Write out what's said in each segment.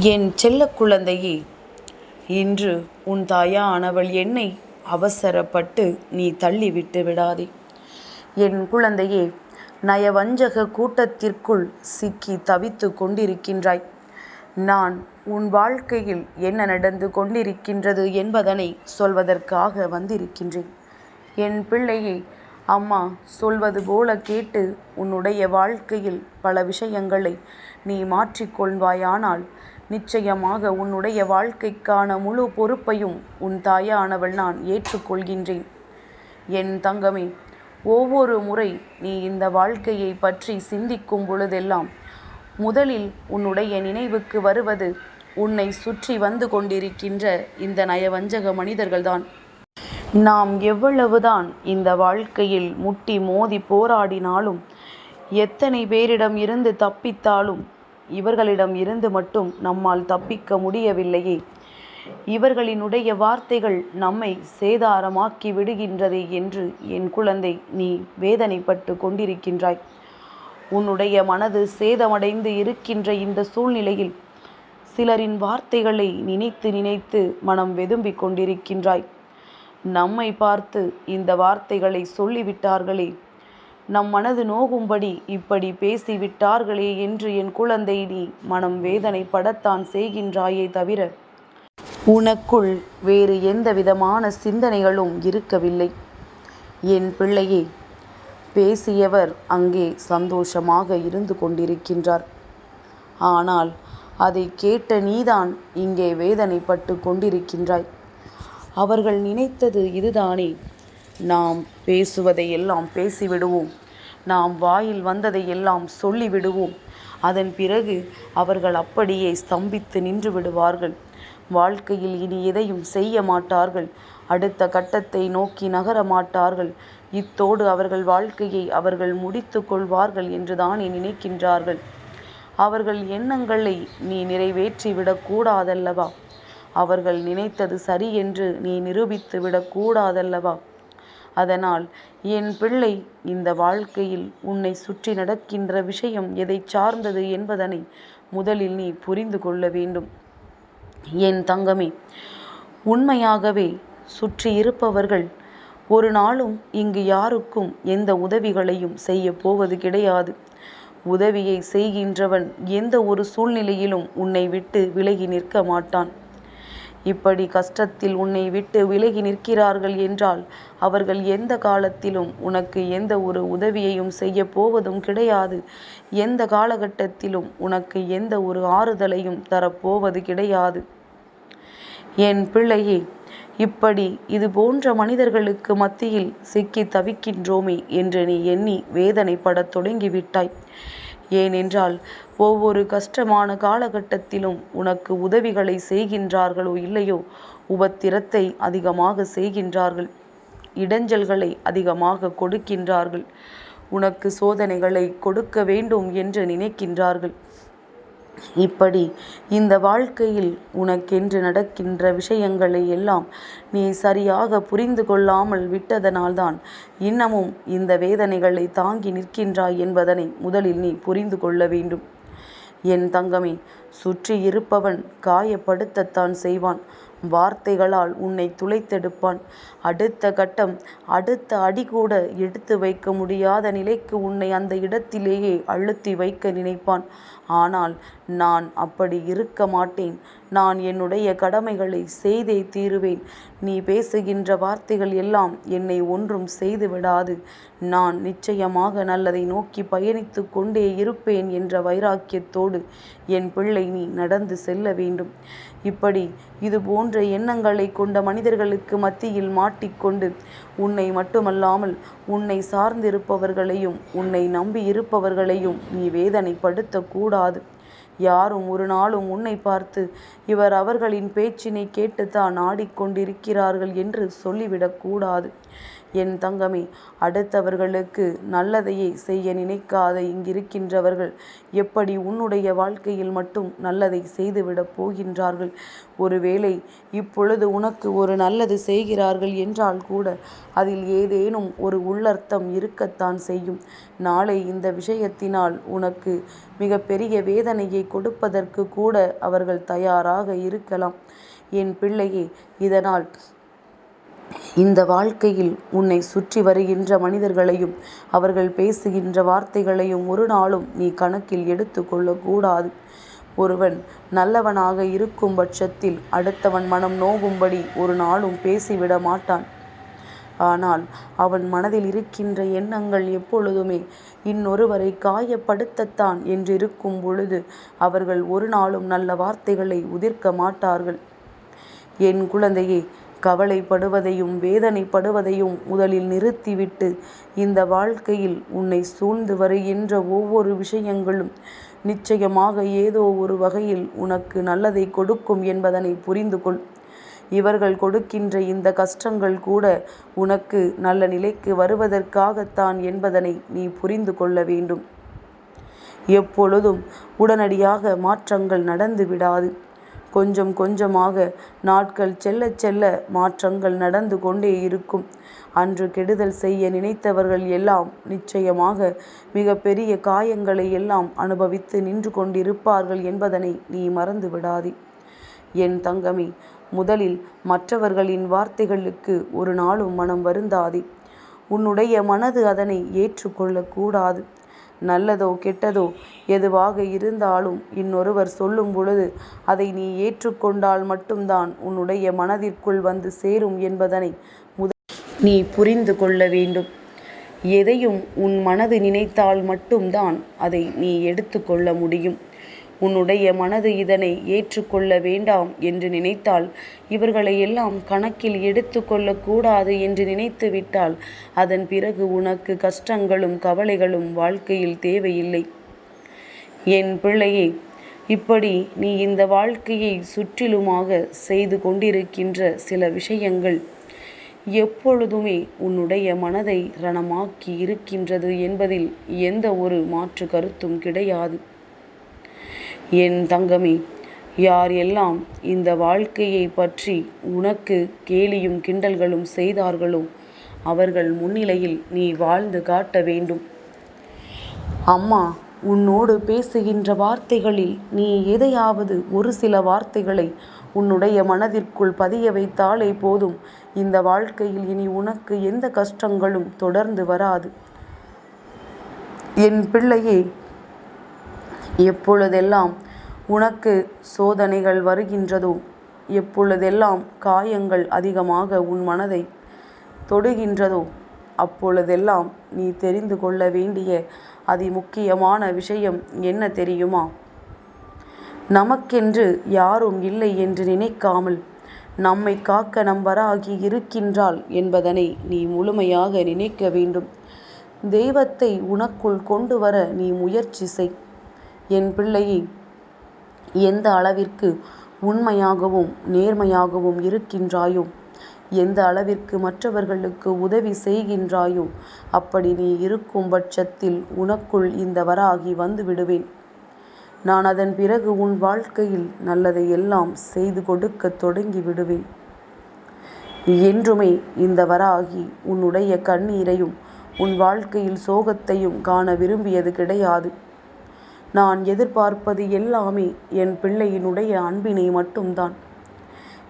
என் செல்ல குழந்தையே இன்று உன் தாயானவள் என்னை அவசரப்பட்டு நீ தள்ளிவிட்டு விடாதே. என் குழந்தையே நயவஞ்சக கூட்டத்திற்குள் சிக்கி தவித்து கொண்டிருக்கின்றாய். நான் உன் வாழ்க்கையில் என்ன நடந்து கொண்டிருக்கின்றது என்பதனை சொல்வதற்காக வந்திருக்கின்றேன். என் பிள்ளையை அம்மா சொல்வது போல கேட்டு உன்னுடைய வாழ்க்கையில் பல விஷயங்களை நீ மாற்றிக்கொள்வாயானால் நிச்சயமாக உன்னுடைய வாழ்க்கைக்கான முழு பொறுப்பையும் உன் தாயானவள் நான் ஏற்றுக்கொள்கின்றேன். என் தங்கமே ஒவ்வொரு முறை நீ இந்த வாழ்க்கையை பற்றி சிந்திக்கும் பொழுதெல்லாம் முதலில் உன்னுடைய நினைவுக்கு வருவது உன்னை சுற்றி வந்து கொண்டிருக்கின்ற இந்த நயவஞ்சக மனிதர்கள்தான். நாம் எவ்வளவுதான் இந்த வாழ்க்கையில் முட்டி மோதி போராடினாலும் எத்தனை பேரிடம் இருந்து தப்பித்தாலும் இவர்களிடம் இருந்து மட்டும் நம்மால் தப்பிக்க முடியவில்லையே. இவர்களினுடைய வார்த்தைகள் நம்மை சேதாரமாக்கி விடுகின்றதே என்று என் குழந்தை நீ வேதனைப்பட்டு கொண்டிருக்கின்றாய். உன்னுடைய மனது சேதமடைந்து இருக்கின்ற இந்த சூழ்நிலையில் சிலரின் வார்த்தைகளை நினைத்து நினைத்து மனம் வெதும்பிக் கொண்டிருக்கின்றாய். நம்மை பார்த்து இந்த வார்த்தைகளை சொல்லிவிட்டார்களே. நம் மனது நோகும்படி இப்படி பேசிவிட்டார்களே என்று என் குழந்தை நீ மனம் வேதனைப்படத்தான் செய்கின்றாயே தவிர உனக்குள் வேறு எந்த விதமான சிந்தனைகளும் இருக்கவில்லை. என் பிள்ளையே பேசியவர் அங்கே சந்தோஷமாக இருந்து கொண்டிருக்கின்றார். ஆனால் அதை கேட்ட நீதான் இங்கே வேதனைப்பட்டு கொண்டிருக்கின்றாய். அவர்கள் நினைத்தது இதுதானே. நாம் பேசுவதை எல்லாம் பேசிவிடுவோம். நாம் வாயில் வந்ததை எல்லாம் சொல்லிவிடுவோம். அதன் பிறகு அவர்கள் அப்படியே ஸ்தம்பித்து நின்று விடுவார்கள். வாழ்க்கையில் இனி எதையும் செய்ய மாட்டார்கள். அடுத்த கட்டத்தை நோக்கி நகர மாட்டார்கள். இத்தோடு அவர்கள் வாழ்க்கையை அவர்கள் முடித்து கொள்வார்கள் என்றுதானே நினைக்கின்றார்கள். அவர்கள் எண்ணங்களை நீ நிறைவேற்றி விடக்கூடாதல்லவா? அவர்கள் நினைத்தது சரி என்று நீ நிரூபித்து விடக்கூடாதல்லவா? அதனால் என் பிள்ளை இந்த வாழ்க்கையில் உன்னை சுற்றி நடக்கின்ற விஷயம் எதை சார்ந்தது என்பதனை முதலில் நீ புரிந்து கொள்ள வேண்டும். என் தங்கமே உண்மையாகவே சுற்றி இருப்பவர்கள் ஒரு நாளும் இங்கு யாருக்கும் எந்த உதவிகளையும் செய்ய போவது கிடையாது. உதவியை செய்கின்றவன் எந்த ஒரு சூழ்நிலையிலும் உன்னை விட்டு விலகி நிற்க மாட்டான். இப்படி கஷ்டத்தில் உன்னை விட்டு விலகி நிற்கிறார்கள் என்றால் அவர்கள் எந்த காலத்திலும் உனக்கு எந்த ஒரு உதவியையும் செய்ய போவதும் கிடையாது. எந்த காலகட்டத்திலும் உனக்கு எந்த ஒரு ஆறுதலையும் தரப்போவது கிடையாது. என் பிள்ளையே இப்படி இது போன்ற மனிதர்களுக்கு மத்தியில் சிக்கி தவிக்கின்றோமே என்று நீ எண்ணி வேதனைப்படத் தொடங்கிவிட்டாய். ஏனென்றால் ஒவ்வொரு கஷ்டமான காலகட்டத்திலும் உனக்கு உதவிகளை செய்கின்றார்களோ இல்லையோ உபத்திரத்தை அதிகமாக செய்கின்றார்கள். இடைஞ்சல்களை அதிகமாக கொடுக்கின்றார்கள். உனக்கு சோதனைகளை கொடுக்க வேண்டும் என்று நினைக்கின்றார்கள். இப்படி இந்த வாழ்க்கையில் உனக்கென்று நடக்கின்ற விஷயங்களை எல்லாம் நீ சரியாக புரிந்து கொள்ளாமல் விட்டதனால்தான் இன்னமும் இந்த வேதனைகளை தாங்கி நிற்கின்றாய் என்பதனை முதலில் நீ புரிந்து கொள்ள வேண்டும். என் தங்கமே சுற்றி இருப்பவன் காயப்படுத்தத்தான் செய்வான். வார்த்தைகளால் உன்னை துளைத்தெடுப்பான். அடுத்த கட்டம் அடுத்த அடி கூட எடுத்து வைக்க முடியாத நிலைக்கு உன்னை அந்த இடத்திலேயே அழுத்தி வைக்க நினைப்பான். ஆனால் நான் அப்படி இருக்க மாட்டேன். நான் என்னுடைய கடமைகளை செய்தே தீருவேன். நீ பேசுகின்ற வார்த்தைகள் எல்லாம் என்னை ஒன்றும் செய்து விடாது. நான் நிச்சயமாக நல்லதை நோக்கி பயணித்து கொண்டே இருப்பேன் என்ற வைராக்கியத்தோடு என் பிள்ளை நீ நடந்து செல்ல வேண்டும். இப்படி இது போன்ற எண்ணங்களை கொண்ட மனிதர்களுக்கு மத்தியில் மாட்டிக்கொண்டு உன்னை மட்டுமல்லாமல் உன்னை சார்ந்திருப்பவர்களையும் உன்னை நம்பி இருப்பவர்களையும் நீ வேதனைப்படுத்தக்கூடாது. யாரும் ஒரு நாளும் உன்னை பார்த்து இவர் அவர்களின் பேச்சினை கேட்டுத்தான் ஆடிக்கொண்டிருக்கிறார்கள் என்று சொல்லிவிடக்கூடாது என் தங்கமே அடுத்தவர்களுக்கு நல்லதையே செய்ய நினைக்காத இங்கிருக்கின்றவர்கள் எப்படி உன்னுடைய வாழ்க்கையில் மட்டும் நல்லதை செய்துவிடப் போகின்றார்கள்? ஒருவேளை இப்பொழுது உனக்கு ஒரு நல்லது செய்கிறார்கள் என்றால் கூட அதில் ஏதேனும் ஒரு உள்ளர்த்தம் இருக்கத்தான் செய்யும். நாளை இந்த விஷயத்தினால் உனக்கு மிகப்பெரிய வேதனையை கொடுப்பதற்கு கூட அவர்கள் தயாராக இருக்கலாம். என் பிள்ளையே இதனால் இந்த வாழ்க்கையில் உன்னை சுற்றி வருகின்ற மனிதர்களையும் அவர்கள் பேசுகின்ற வார்த்தைகளையும் ஒரு நாளும் நீ கணக்கில் எடுத்து கொள்ளக்கூடாது. ஒருவன் நல்லவனாக இருக்கும் பட்சத்தில் அடுத்தவன் மனம் நோகும்படி ஒரு நாளும் பேசிவிட மாட்டான். ஆனால் அவன் மனதில் இருக்கின்ற எண்ணங்கள் எப்பொழுதுமே இன்னொருவரை காயப்படுத்தத்தான் என்றிருக்கும் பொழுது அவர்கள் ஒரு நாளும் நல்ல வார்த்தைகளை உதிர்க்க மாட்டார்கள். என் குழந்தையே கவலைப்படுவதையும் வேதனைப்படுவதையும் முதலில் நிறுத்திவிட்டு இந்த வாழ்க்கையில் உன்னை சூழ்ந்து வருகின்ற ஒவ்வொரு விஷயங்களும் நிச்சயமாக ஏதோ ஒரு வகையில் உனக்கு நல்லதை கொடுக்கும் என்பதனை புரிந்து கொள். இவர்கள் கொடுக்கின்ற இந்த கஷ்டங்கள் கூட உனக்கு நல்ல நிலைக்கு வருவதற்காகத்தான் என்பதனை நீ புரிந்து கொள்ள வேண்டும். எப்பொழுதும் உடனடியாக மாற்றங்கள் நடந்து விடாது. கொஞ்சம் கொஞ்சமாக நாட்கள் செல்ல செல்ல மாற்றங்கள் நடந்து கொண்டே இருக்கும். அன்று கெடுதல் செய்ய நினைத்தவர்கள் எல்லாம் நிச்சயமாக மிக பெரிய காயங்களை எல்லாம் அனுபவித்து நின்று கொண்டிருப்பார்கள் என்பதனை நீ மறந்து விடாதே. என் தங்கமே முதலில் மற்றவர்களின் வார்த்தைகளுக்கு ஒரு நாளும் மனம் வருந்தாதே. உன்னுடைய மனது அதனை ஏற்றுக்கொள்ளக்கூடாது. நல்லதோ கெட்டதோ எதுவாக இருந்தாலும் இன்னொருவர் சொல்லும் பொழுது அதை நீ ஏற்றுக்கொண்டால் மட்டும்தான் உன்னுடைய மனதிற்குள் வந்து சேரும் என்பதனை முத நீ புரிந்து கொள்ள வேண்டும். எதையும் உன் மனது நினைத்தால் மட்டும்தான் அதை நீ எடுத்துக்கொள்ள முடியும். உன்னுடைய மனது இதனை ஏற்றுக்கொள்ள வேண்டாம் என்று நினைத்தால் இவர்களை எல்லாம் கணக்கில் எடுத்து கொள்ளக்கூடாது என்று நினைத்து விட்டால் அதன் பிறகு உனக்கு கஷ்டங்களும் கவலைகளும் வாழ்க்கையில் தேவையில்லை. என் பிள்ளையே இப்படி நீ இந்த வாழ்க்கையை சுற்றிலுமாக செய்து கொண்டிருக்கின்ற சில விஷயங்கள் எப்பொழுதுமே உன்னுடைய மனதை ரணமாக்கி இருக்கின்றது என்பதில் எந்த ஒரு மாற்று கருத்தும் கிடையாது. என் தங்கமே யார் எல்லாம் இந்த வாழ்க்கையை பற்றி உனக்கு கேலியும் கிண்டல்களும் செய்தார்களோ அவர்கள் முன்னிலையில் நீ வாழ்ந்து காட்ட வேண்டும். அம்மா உன்னோடு பேசுகின்ற வார்த்தைகளில் நீ எதையாவது ஒரு சில வார்த்தைகளை உன்னுடைய மனதிற்குள் பதிய வைத்தாலே போதும். இந்த வாழ்க்கையில் இனி உனக்கு எந்த கஷ்டங்களும் தொடர்ந்து வராது. என் பிள்ளையே எப்பொழுதெல்லாம் உனக்கு சோதனைகள் வருகின்றதோ எப்பொழுதெல்லாம் காயங்கள் அதிகமாக உன் மனதை தொடுகின்றதோ அப்பொழுதெல்லாம் நீ தெரிந்து கொள்ள வேண்டிய அதி முக்கியமான விஷயம் என்ன தெரியுமா? நமக்கென்று யாரும் இல்லை என்று நினைக்காமல் நம்மை காக்க நம்பராகி இருக்கின்றாள் என்பதனை நீ முழுமையாக நினைக்க வேண்டும். தெய்வத்தை உனக்குள் கொண்டு வர நீ முயற்சி செய். என் பிள்ளையை எந்த அளவிற்கு உண்மையாகவும் நேர்மையாகவும் இருக்கின்றாயோ எந்த அளவிற்கு மற்றவர்களுக்கு உதவி செய்கின்றாயோ அப்படி நீ இருக்கும் பட்சத்தில் உனக்குள் இந்த வராகி வந்து விடுவேன் நான் அதன் பிறகு உன் வாழ்க்கையில் நல்லதை எல்லாம் செய்து கொடுக்க தொடங்கி விடுவேன் என்றுமே இந்த வராகி உன்னுடைய கண்ணீரையும் உன் வாழ்க்கையில் சோகத்தையும் காண விரும்பியது கிடையாது. நான் எதிர்பார்ப்பது எல்லாமே என் பிள்ளையினுடைய அன்பினை மட்டும்தான்.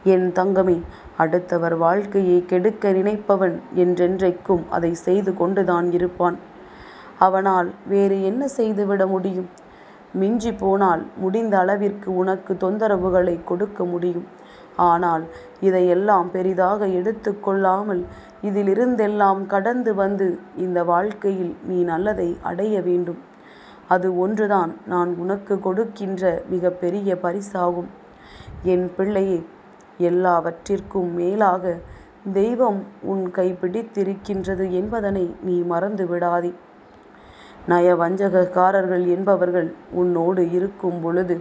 என் தங்கமே அடுத்தவர் வாழ்க்கையை கெடுக்க நினைப்பவன் என்றென்றைக்கும் அதை செய்து கொண்டுதான் இருப்பான். அவனால் வேறு என்ன செய்துவிட முடியும்? மிஞ்சி போனால் முடிந்த அளவிற்கு உனக்கு தொந்தரவுகளை கொடுக்க முடியும். ஆனால் இதையெல்லாம் பெரிதாக எடுத்துக்கொள்ளாமல் இதிலிருந்தெல்லாம் கடந்து வந்து இந்த வாழ்க்கையில் நீ நல்லதை அடைய வேண்டும். அது ஒன்றுதான். நான் உனக்கு கொடுக்கின்ற மிக பெரிய பரிசாகும். என் பிள்ளையே எல்லாவற்றிற்கும் மேலாக தெய்வம் உன் கை பிடித்திருக்கின்றது என்பதனை நீ மறந்து விடாதே. நயவஞ்சகக்காரர்கள் என்பவர்கள் உன்னோடு இருக்கும் பொழுது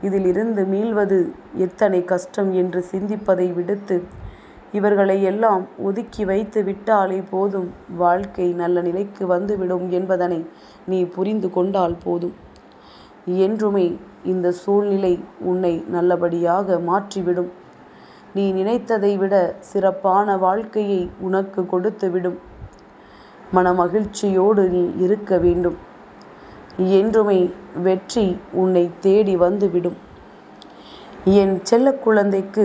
இதிலிருந்து மீள்வது எத்தனை கஷ்டம் என்று சிந்திப்பதை விடுத்து இவர்களை எல்லாம் ஒதுக்கி வைத்து விட்டாலே போதும். வாழ்க்கை நல்ல நிலைக்கு வந்துவிடும் என்பதனை நீ புரிந்து கொண்டால் போதும். என்றுமே இந்த சூழ்நிலை உன்னை நல்லபடியாக மாற்றிவிடும். நீ நினைத்ததை விட சிறப்பான வாழ்க்கையை உனக்கு கொடுத்துவிடும் மனமகிழ்ச்சியோடு நீ இருக்க வேண்டும். என்றுமே வெற்றி உன்னை தேடி வந்துவிடும் என் செல்ல குழந்தைக்கு